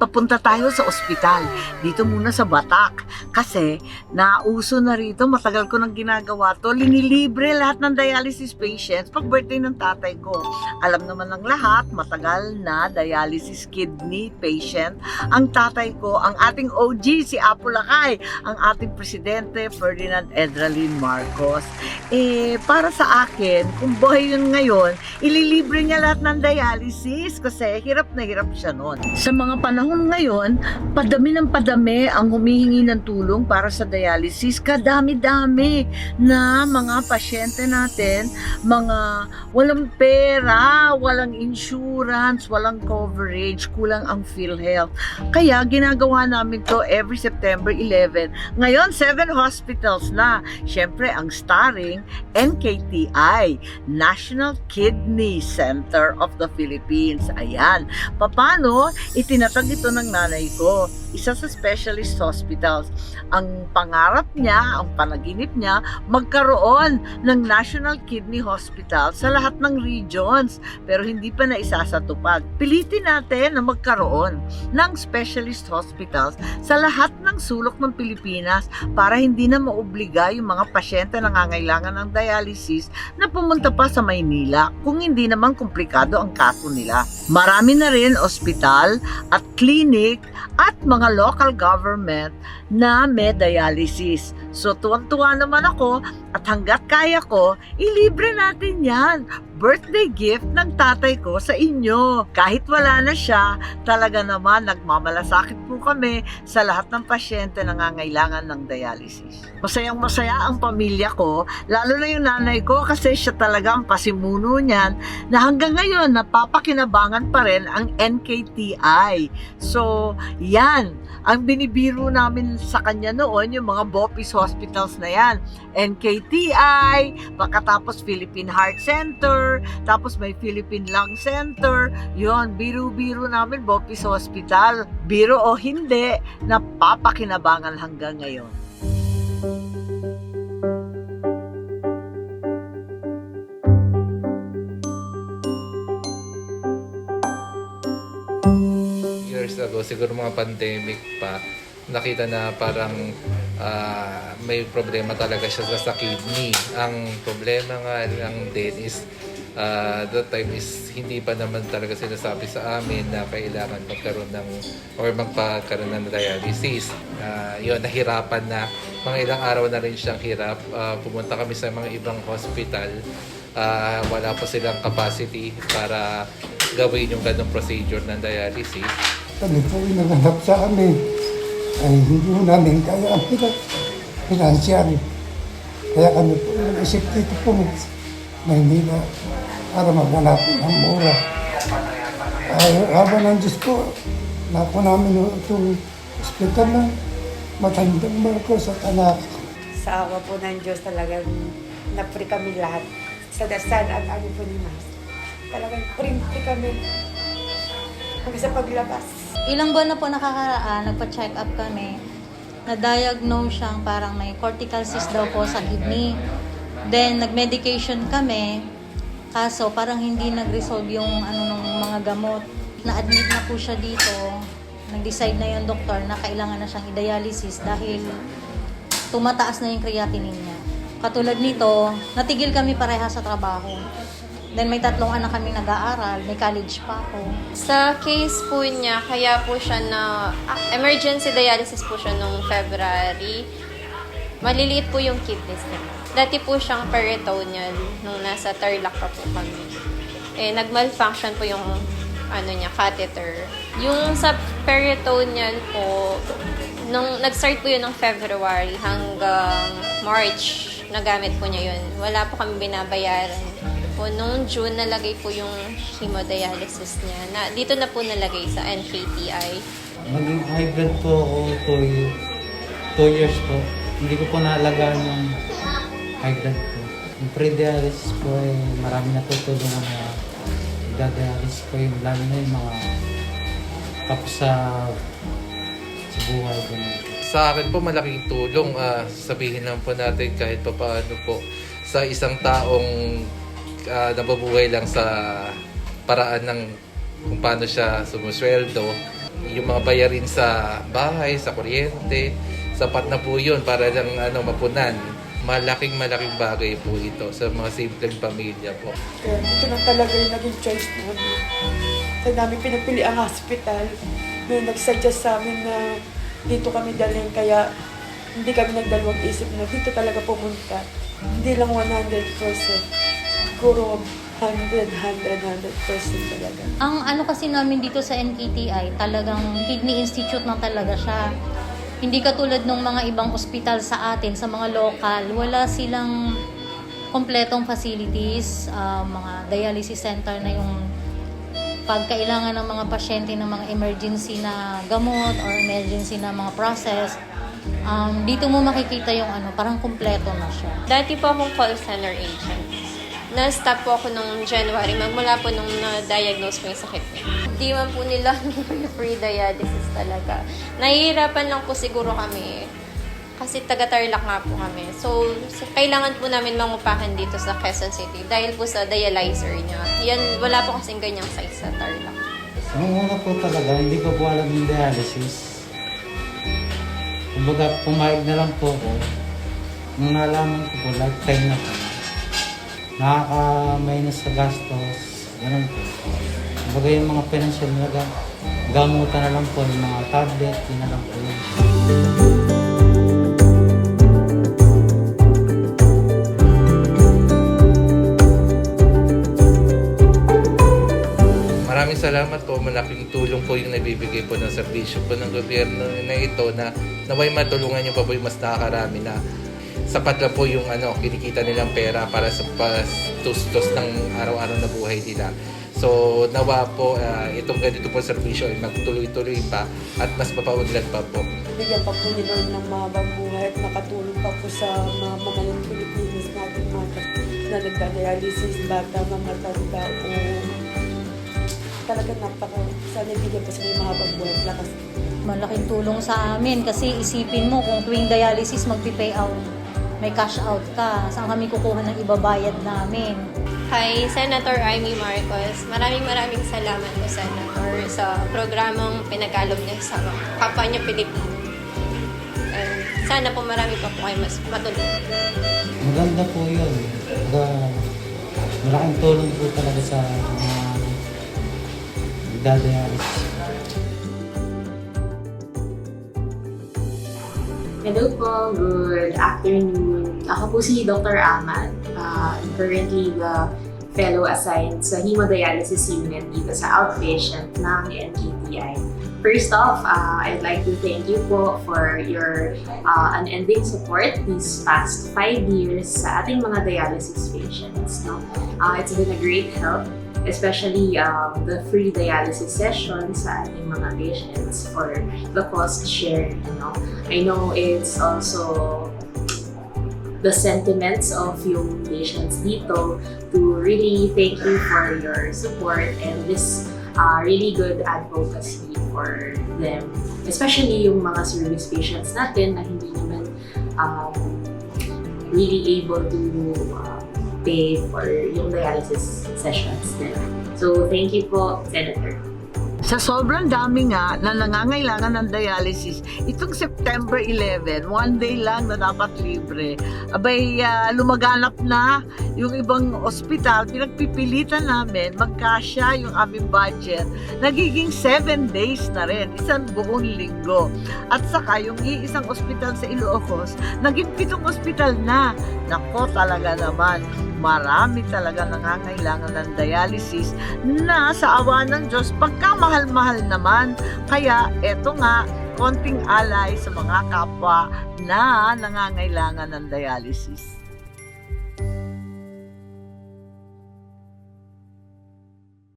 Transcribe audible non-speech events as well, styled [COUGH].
papunta tayo sa ospital. Dito muna sa Batak. Kasi nauso na rito, matagal ko nang ginagawa to. Linilibre lahat ng dialysis patients pag birthday ng tatay ko. Alam naman ng lahat, matagal na dialysis kidney patient ang tatay ko, ang ating OG, si Apo Lakay, ang ating presidente, Ferdinand Edralin Marcos. Eh, para sa akin, kung buhay yun ngayon, ililibre niya lahat ng dialysis kasi hirap na hirap siya noon. Sa mga panahon ngayon, padami ng padami ang humihingi ng tulong para sa dialysis. Kadami-dami na mga pasyente natin, mga walang pera, walang insurance, walang coverage, kulang ang PhilHealth. Kaya ginagawa namin to every September 11. Ngayon, seven hospitals na. Siyempre, ang starring NKTI, National Kidney Center of the Philippines. Ayan. Paano itinatag ito ng nanay ko? Isa sa specialist hospitals. Ang pangarap niya, ang panaginip niya, magkaroon ng National Kidney Hospital sa lahat ng regions. Pero hindi pa na isasatupag. Pilitin natin na magkaroon ng specialist hospitals sa lahat ng sulok ng Pilipinas para hindi na maobliga yung mga pasyente na nangangailangan ng dialysis na pumunta pa sa Maynila kung hindi naman komplikado ang kaso nila. Marami na rin ospital at clinic at mga local government na may dialysis. So tuwang-tuwa naman ako at hanggat kaya ko, ilibre natin yan. Birthday gift ng tatay ko sa inyo. Kahit wala na siya, talaga naman nagmamalasakit po kami sa lahat ng pasyente na nangangailangan ng dialysis. Masayang masaya ang pamilya ko, lalo na yung nanay ko kasi siya talaga ang pasimuno niyan na hanggang ngayon napapakinabangan pa rin ang NKTI. So, yan ang binibiro namin sa kanya noon, yung mga Bopis hospitals na yan. NKTI, pagkatapos Philippine Heart Center, tapos may Philippine Lung Center. Yon, biro-biro namin Bopis Hospital. Biro o hindi, napapakinabangan hanggang ngayon. years ago, siguro mga pandemic pa, nakita na parang ah, may problema talaga siya sa, kidney. Ang problema nga lang din is ah, that time is hindi pa naman talaga sinasabi sa amin na kailangan magkaroon ng or magpakaroon ng dialysis. Ah, yun, nahirapan na. Mga ilang araw na rin siyang hirap. Ah, pumunta kami sa mga ibang hospital. Ah, wala pa silang capacity para gawin yung ganong procedure ng dialysis. kami po inaganap sa amin ay hindi namin kaya ang financial. Kaya kami po nag-isip dito po Maynila para maghanap ng mura. Ay, habang ng Diyos po, napo namin itong hospital na matandang Marcos at anak. sa awa po ng Diyos talagang napri kami lahat sa dasal at ano po ni Mas. Talagang prim-pri kami hanggang sa paglabas. Ilang buwan na po nakakaraan, nagpa-check up kami. Na-diagnose siyang parang may cortical cyst daw po sa kidney. Then, nag-medication kami. Kaso, parang hindi nag-resolve yung ano nung mga gamot. Na-admit na po siya dito. Nag-decide na yung doktor na kailangan na siyang i-dialysis dahil tumataas na yung creatinine niya. Katulad nito, natigil kami pareha sa trabaho. Then may tatlong anak kami nag-aaral, may college pa ako. Sa case po niya, kaya po siya na ah, emergency dialysis po siya nung February. Maliliit po yung kidneys niya. Dati po siyang peritoneal nung nasa Tarlac pa po kami. Eh, nag-malfunction po yung ano niya, catheter. Yung sa peritoneal po, nung nag-start po yun ng February hanggang March, nagamit po niya yun. Wala po kami binabayaran po nung June nalagay po yung hemodialysis niya. Na, dito na po nalagay sa NKTI. Naging high po ako two, y- two years po. Hindi ko po naalagaan yung high blood po. Yung pre-dialysis po ay marami natutulungan na idadialysis ko yung lalo na yung mga tapos sa sa buhay ko. Sa akin po malaking tulong, ah, sabihin lang po natin kahit pa paano po sa isang taong ah, nababuhay lang sa paraan ng kung paano siya sumusweldo. yung mga bayarin sa bahay, sa kuryente, sapat na po yun para lang ano, mapunan. Malaking malaking bagay po ito sa mga simpleng pamilya po. Kaya ito na talaga yung naging choice namin. Sa namin pinapili ang hospital, may nagsuggest sa amin na dito kami dalhin. Kaya hindi kami nagdalawang isip na dito talaga pumunta. Hindi lang 100%. Siguro 100, 100, 100% talaga. Ang ano kasi namin dito sa NKTI, talagang Kidney Institute na talaga siya. Hindi katulad ng mga ibang ospital sa atin, sa mga local, wala silang kompletong facilities, ah, mga dialysis center na yung pagkailangan ng mga pasyente ng mga emergency na gamot or emergency na mga process, um, dito mo makikita yung ano, parang kompleto na siya. Dati po akong call center agent. Na-stop po ako nung January, magmula po nung na-diagnose ko yung sakit niya. Hindi man po nila [LAUGHS] free dialysis talaga. Nahihirapan lang po siguro kami kasi taga-Tarlac nga po kami. So, s- kailangan po namin mangupahan dito sa Quezon City dahil po sa dialyzer niya. Yan, wala po kasing ganyang size sa Tarlac. Nung una po talaga, hindi ko po alam yung dialysis. Kumbaga, pumayag na lang po ako. Nung nalaman ko po, lifetime na po. Nakaka-minus sa gastos. Ganun po. Kumbaga yung mga financial na ga- gamutan na lang po, yung mga tablet, yun na lang po yun. Maraming salamat po. Malaking tulong po yung nabibigay po ng serbisyo po ng gobyerno na ito na naway matulungan niyo pa po yung mas nakakarami na sapat na po yung ano, kinikita nilang pera para sa pastos-tos ng araw-araw na buhay nila. So, nawa po ah, itong ganito po serbisyo ay magtuloy-tuloy pa at mas mapaunlad pa po. Bigyan pa po ni Lord ng mahabang buhay at nakatulong pa po sa mga mamalang Pilipinas natin mga na nagda-dialysis, bata, mga tanda o talaga napaka sana bigyan pa sila ng mahabang buhay at lakas. malaking tulong sa amin kasi isipin mo kung tuwing dialysis magpi-pay out, may cash out ka, saan kami kukuha ng ibabayad namin? Hi, Senator Amy Marcos. Maraming maraming salamat po, Senator, sa programang pinagkalog niya sa kapwa niya Pilipino. And sana po marami pa po kayo mas matulungan. Maganda po yun. Kumbaga, malaking tulong po talaga sa mga nagda-dialysis. Hello po, good afternoon. Ako po si Dr. Ahmad. Uh, currently the fellow assigned sa hemodialysis unit dito sa outpatient ng NKTI. First off, uh, I'd like to thank you po for your uh, unending support these past five years sa ating mga dialysis patients. No? Uh, it's been a great help especially um, the free dialysis sessions sa ating mga patients for the cost share. You know? I know it's also the sentiments of yung patients dito to really thank you for your support and this uh, really good advocacy for them. Especially yung mga service patients natin na hindi naman um, really able to uh, pay for yung dialysis sessions nila. So, thank you po, Senator. Sa sobrang dami nga na nangangailangan ng dialysis, itong September 11, one day lang na dapat libre, abay ah, lumaganap na yung ibang ospital, pinagpipilitan namin magkasya yung aming budget. Nagiging 7 days na rin, isang buong linggo. At saka yung iisang ospital sa Ilocos, naging pitong ospital na. Nako talaga naman, marami talaga nangangailangan ng dialysis na sa awa ng Diyos, pagkamahal-mahal naman. Kaya eto nga, konting alay sa mga kapwa na nangangailangan ng dialysis.